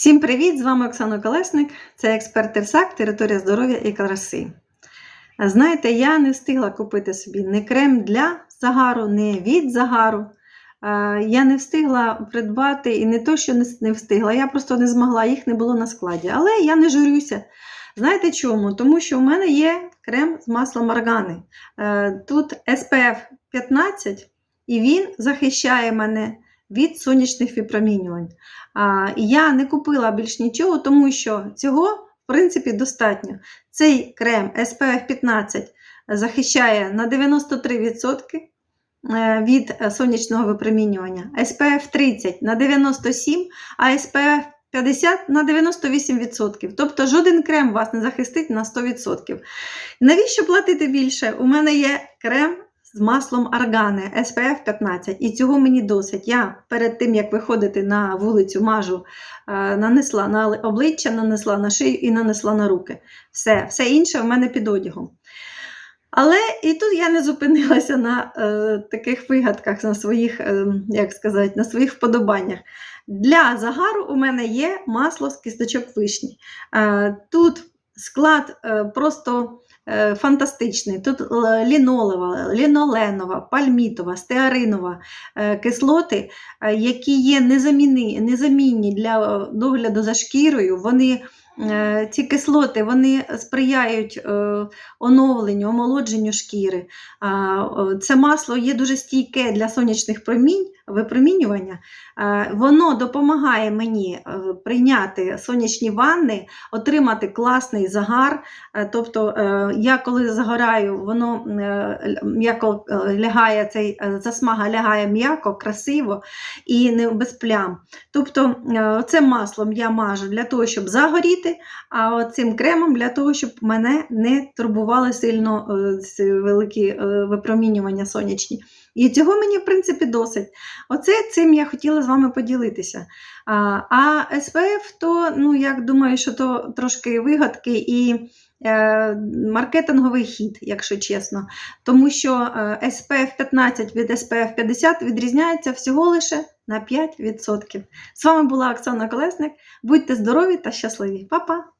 Всім привіт! З вами Оксана Колесник, це експерт Терсак, територія здоров'я і краси. Знаєте, я не встигла купити собі не крем для загару, не від загару. Я не встигла придбати і не то, що не- не встигла, я просто не змогла, їх не було на складі. Але я не журюся. Знаєте чому? Тому що в мене є крем з маслом органи. Е, Тут SPF 15, і він захищає мене від сонячних випромінювань. А, і я не купила більш нічого, тому що цього, в принципі, достатньо. Цей крем SPF 15 захищає на 93% е, від сонячного випромінювання, SPF 30 на 97%, а SPF 50 на 98%. Тобто жоден крем вас не захистить на 100%. Навіщо платити більше? У мене є крем з маслом аргани SPF 15, і цього мені досить. Я перед тим, як виходити на вулицю, мажу, е, нанесла на обличчя, нанесла на шию і нанесла на руки. Все, все інше в мене під одягом. Але і тут я не зупинилася на е, таких вигадках, на своїх, е, як сказати, на своїх вподобаннях. Для загару у мене є масло з кісточок вишні. Е, тут склад е, просто фантастичний. Тут л- лінолева, ліноленова, пальмітова, стеаринова е, кислоти, е, які є незамінні, для е, догляду за шкірою. Вони е, ці кислоти вони сприяють е, оновленню, омолодженню шкіри. Це масло є дуже стійке для сонячних промінь, випромінювання. Е, Воно допомагає мені е, прийняти сонячні ванни, отримати класний загар. Е, Тобто, е, я коли загораю, воно е, м'яко е, лягає, цей е, засмага лягає м'яко, красиво і не без плям. Тобто, е, це маслом я мажу для того, щоб загоріти, а цим кремом для того, щоб мене не турбували сильно е, великі е, випромінювання сонячні. І цього мені, в принципі, досить. Оце цим я хотіла з вами поділитися. А, а SPF, то, ну, як думаю, що то трошки вигадки і е, маркетинговий хід, якщо чесно. Тому що е, SPF 15 від SPF 50 відрізняється всього лише на 5%. З вами була Оксана Колесник. Будьте здорові та щасливі. Па-па!